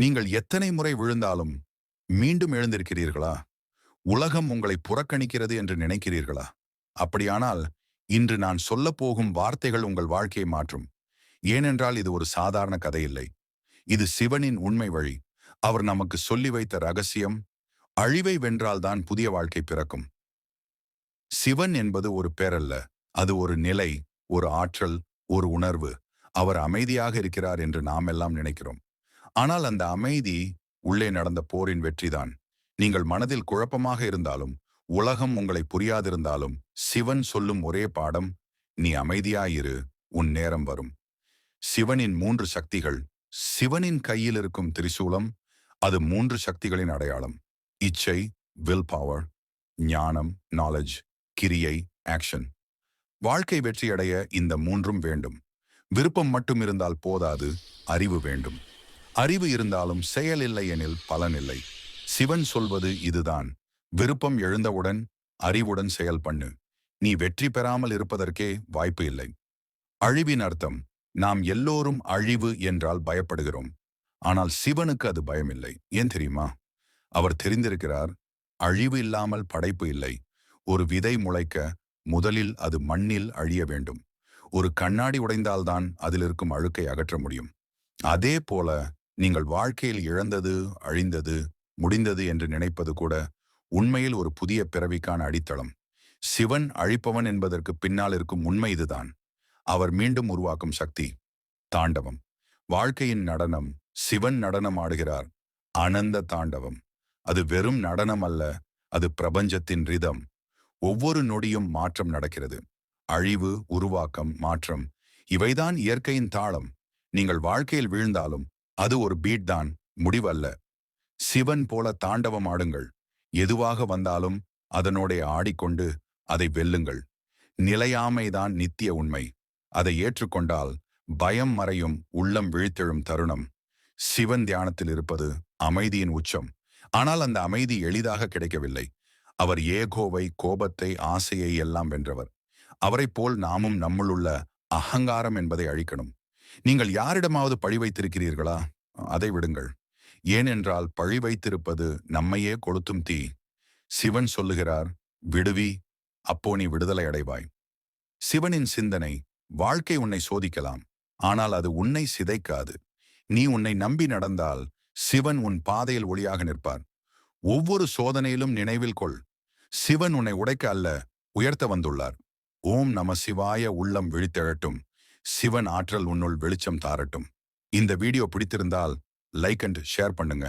நீங்கள் எத்தனை முறை விழுந்தாலும் மீண்டும் எழுந்திருக்கிறீர்களா? உலகம் உங்களை புறக்கணிக்கிறது என்று நினைக்கிறீர்களா? அப்படியானால் இன்று நான் சொல்லப் போகும் வார்த்தைகள் உங்கள் வாழ்க்கையை மாற்றும். ஏனென்றால் இது ஒரு சாதாரண கதையில்லை. இது சிவனின் உண்மை வழி. அவர் நமக்கு சொல்லி வைத்த ரகசியம் அழிவை வென்றால்தான் புதிய வாழ்க்கை பிறக்கும். சிவன் என்பது ஒரு பேரல்ல. அது ஒரு நிலை ஒரு ஆற்றல் ஒரு உணர்வு. அவர் அமைதியாக இருக்கிறார் என்று நாம் எல்லாம் நினைக்கிறோம். ஆனால் அந்த அமைதி உள்ளே நடந்த போரின் வெற்றிதான். நீங்கள் மனதில் குழப்பமாக இருந்தாலும் உலகம் உங்களை புரியாதிருந்தாலும் சிவன் சொல்லும் ஒரே பாடம் நீ அமைதியாயிரு உன் நேரம் வரும். சிவனின் மூன்று சக்திகள் சிவனின் கையில் இருக்கும் திரிசூலம் அது மூன்று சக்திகளின் அடையாளம். இச்சை வில் பவர் ஞானம் நாலேஜ் கிரியை ஆக்ஷன் வாழ்க்கை வெற்றியடைய இந்த மூன்றும் வேண்டும். விருப்பம் மட்டும் இருந்தால் போதாது அறிவு வேண்டும். அறிவு இருந்தாலும் செயல் இல்லை எனில் பலனில்லை சிவன் சொல்வது இதுதான். விருப்பம் எழுந்தவுடன் அறிவுடன் செயல் பண்ணு. நீ வெற்றி பெறாமல் இருப்பதற்கே வாய்ப்பு இல்லை. அழிவின் அர்த்தம் நாம் எல்லோரும் அழிவு என்றால் பயப்படுகிறோம். ஆனால் சிவனுக்கு அது பயமில்லை. ஏன் தெரியுமா? அவர் தெரிந்திருக்கிறார் அழிவு இல்லாமல் படைப்பு இல்லை. ஒரு விதை முளைக்க முதலில் அது மண்ணில் அழிய வேண்டும். ஒரு கண்ணாடி உடைந்தால்தான் அதில் இருக்கும் அழுக்கை அகற்ற முடியும். அதே போல நீங்கள் வாழ்க்கையில் இழந்தது அழிந்தது முடிந்தது என்று நினைப்பது கூட உண்மையில் ஒரு புதிய பிறவிக்கான அடித்தளம். சிவன் அழிப்பவன் என்பதற்கு பின்னால் இருக்கும் உண்மை இதுதான். அவர் மீண்டும் உருவாக்கும் சக்தி தாண்டவம். வாழ்க்கையின் நடனம் சிவன் நடனம் ஆடுகிறார் அனந்த தாண்டவம். அது வெறும் நடனம் அல்ல அது பிரபஞ்சத்தின் ரிதம். ஒவ்வொரு நொடியும் மாற்றம் நடக்கிறது. அழிவு உருவாக்கம் மாற்றம் இவைதான் இயற்கையின் தாளம். நீங்கள் வாழ்க்கையில் வீழ்ந்தாலும் அது ஒரு பீட் தான் முடிவல்ல. சிவன் போல தாண்டவம் ஆடுங்கள். எதுவாக வந்தாலும் அதனோடைய ஆடிக்கொண்டு அதை வெல்லுங்கள். நிலையாமைதான் நித்திய உண்மை. அதை ஏற்றுக்கொண்டால் பயம் மறையும் உள்ளம் விழித்தெழும் தருணம். சிவன் தியானத்தில் இருப்பது அமைதியின் உச்சம். ஆனால் அந்த அமைதி எளிதாக கிடைக்கவில்லை. அவர் ஏகோவை கோபத்தை ஆசையை எல்லாம் வென்றவர். அவரைப் போல் நாமும் நம்மளுள்ள அகங்காரம் என்பதை அழிக்கணும். நீங்கள் யாரிடமாவது பழி வைத்திருக்கிறீர்களா? அதை விடுங்கள். ஏனென்றால் பழி வைத்திருப்பது நம்மையே கொளுத்தும் தீ. சிவன் சொல்லுகிறார் விடுவி அப்போ நீ விடுதலை அடைவாய். சிவனின் சிந்தனை வாழ்க்கை உன்னை சோதிக்கலாம். ஆனால் அது உன்னை சிதைக்காது. நீ உன்னை நம்பி நடந்தால் சிவன் உன் பாதையில் ஒளியாக நிற்பார். ஒவ்வொரு சோதனையிலும் நினைவில் கொள். சிவன் உன்னை உடைக்க அல்ல உயர்த்த வந்துள்ளார். ஓம் நம சிவாய உள்ளம் விழித்தெழட்டும். சிவன் ஆற்றல் உன்னுள் வெளிச்சம் தாரட்டும். இந்த வீடியோ பிடித்திருந்தால் லைக் அண்ட் ஷேர் பண்ணுங்க.